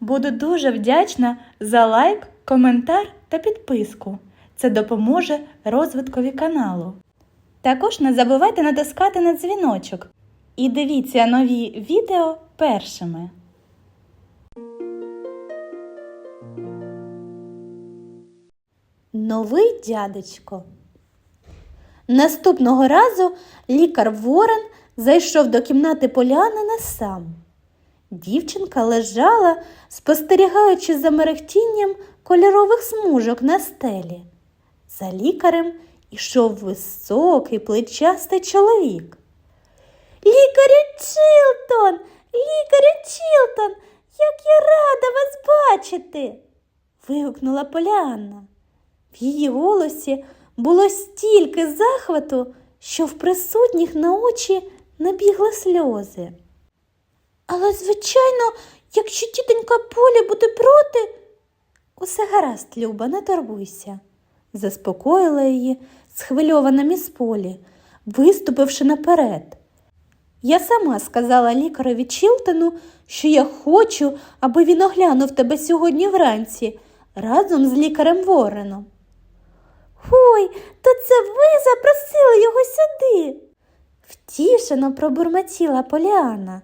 Буду дуже вдячна за лайк, коментар та підписку. Це допоможе розвиткові каналу. Також не забувайте натискати на дзвіночок і дивіться нові відео першими. Новий дядечко. Наступного разу лікар Ворон зайшов до кімнати Поляни не сам. Дівчинка лежала, спостерігаючи за мерехтінням кольорових смужок на стелі. За лікарем ішов високий плечастий чоловік. Лікарю Чілтон! Лікарю Чілтон! Як я рада вас бачити! вигукнула Поліанна. В її голосі було стільки захвату, що в присутніх на очі набігли сльози. Але, звичайно, якщо тітонька Поля буде проти. Усе гаразд, Люба, не турбуйся, заспокоїла її схвильована міс Полі, виступивши наперед. Я сама сказала лікареві Чілтону, що я хочу, аби він оглянув тебе сьогодні вранці разом з лікарем Вореном. Ой, то це ви запросили його сюди. Втішено пробурмотіла Поліана.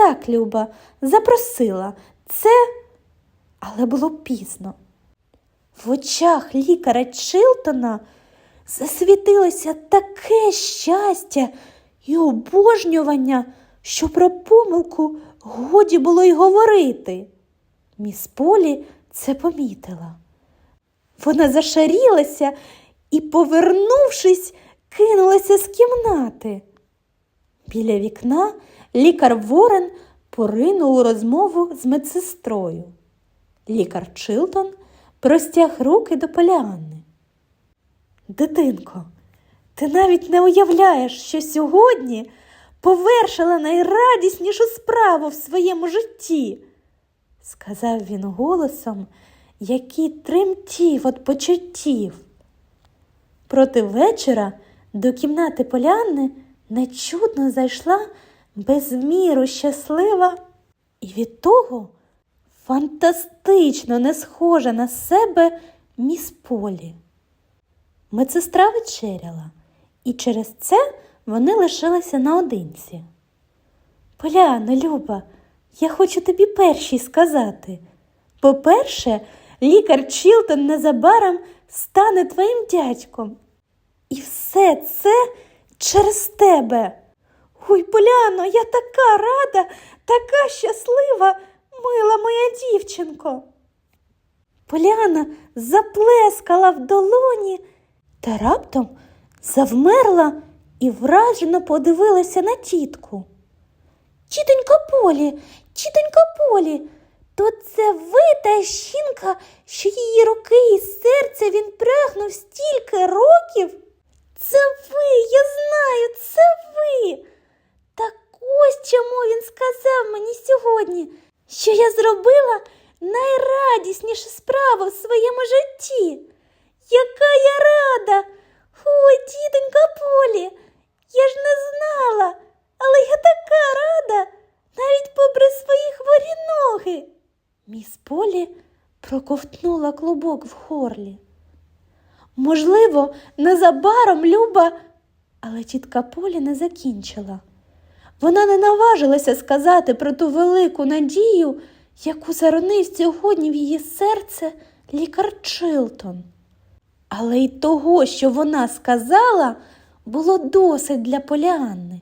Так, Люба, запросила. Це, але було пізно. В очах лікаря Чилтона засвітилося таке щастя і обожнювання, що про помилку годі було й говорити. Міс Полі це помітила. Вона зашарілася і, повернувшись, кинулася з кімнати. Біля вікна лікар Ворен поринув у розмову з медсестрою. Лікар Чилтон простяг руки до Поліанни. Дитинко, ти навіть не уявляєш, що сьогодні повершила найрадіснішу справу в своєму житті, сказав він голосом, який тремтів від почуттів. Проти вечора до кімнати Полянни нечутно зайшла безміру щаслива і від того фантастично не схожа на себе міс Полі. Медсестра вечеряла, і через це вони лишилися наодинці. Поляно, Люба, я хочу тобі першій сказати. По-перше, лікар Чілтон незабаром стане твоїм дядьком. І все це через тебе. Ой, Поляно, я така рада, така щаслива, мила моя дівчинко. Поляна заплескала в долоні та раптом завмерла і вражено подивилася на тітку. Тітонька Полі, тітонька Полі, то це ви та жінка, що її руки і серце він прагнув стільки років? Це ви, я знаю, це ви. Так ось чому він сказав мені сьогодні, що я зробила найрадіснішу справу в своєму житті. Яка я рада! Ой, тітонька Полі, я ж не знала, але я така рада, навіть попри свої хворі ноги. Міс Полі проковтнула клубок в горлі. Можливо, незабаром Люба, але тітка Полі не закінчила. Вона не наважилася сказати про ту велику надію, яку заронив сьогодні в її серце лікар Чилтон. Але й того, що вона сказала, було досить для Поліанни.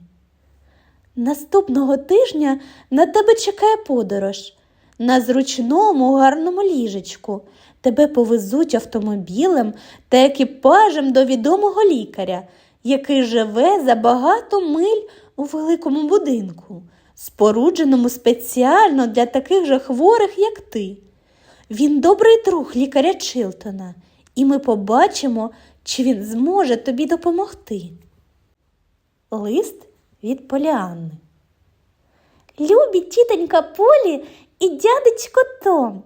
Наступного тижня на тебе чекає подорож. На зручному гарному ліжечку тебе повезуть автомобілем та екіпажем до відомого лікаря, який живе за багато миль у великому будинку, спорудженому спеціально для таких же хворих, як ти. Він добрий друг лікаря Чилтона, і ми побачимо, чи він зможе тобі допомогти. Лист від Поліанни. Любі тітонька Полі і дядечко Том.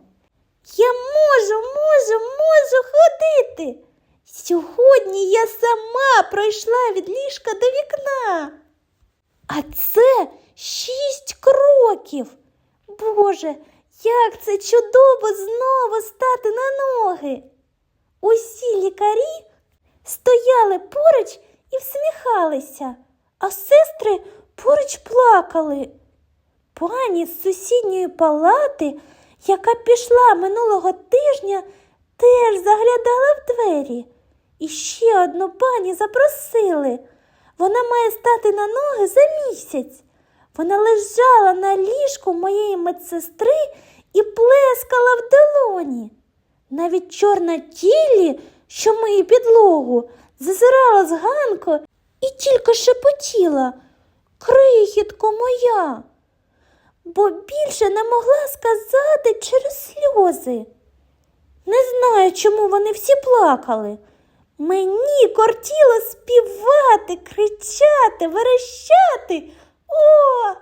Я можу, можу, можу ходити. Сьогодні я сама пройшла від ліжка до вікна. А це шість кроків. Боже, Як це чудово знову стати на ноги. Усі лікарі стояли поруч і всміхалися, а сестри поруч плакали. Пані з сусідньої палати, яка пішла минулого тижня, теж заглядала в двері. І ще одну пані запросили. Вона має стати на ноги за місяць. Вона лежала на ліжку моєї медсестри і плескала в долоні. Навіть чорна тілі, що миє підлогу, зазирала з ганку і тільки шепотіла Крихітко моя, бо більше не могла сказати через сльози. Не знаю, чому вони всі плакали. Мені кортіло співати, кричати, верещати. О,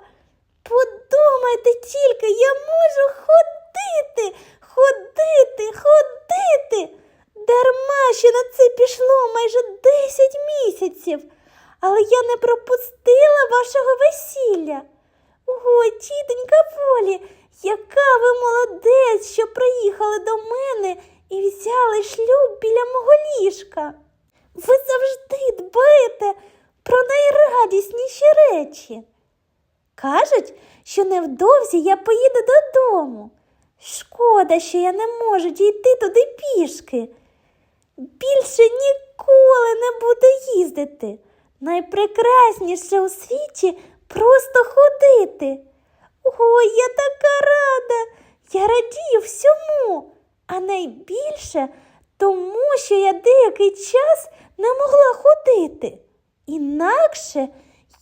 подумайте тільки, я можу ходити, ходити, ходити. Дарма, що на це пішло майже 10 місяців, але я не пропустила вашого весілля. Ой, тітонька Полі, яка ви молодець, що приїхали до мене і взяли шлюб біля мого ліжка. Ви завжди дбаєте про найрадісніші речі. Кажуть, що невдовзі я поїду додому. Шкода, що я не можу дійти туди пішки. Більше ніколи не буду їздити. Найпрекрасніше у світі просто ходити. Ой, я така рада, я радію всьому, а найбільше тому, що я деякий час не могла ходити. Інакше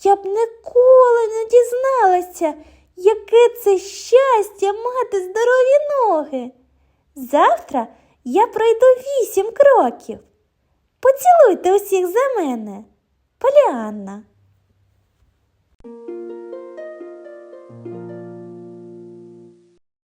я б ніколи не дізналася, яке це щастя мати здорові ноги. Завтра я пройду вісім кроків. Поцілуйте усіх за мене, Поліанна.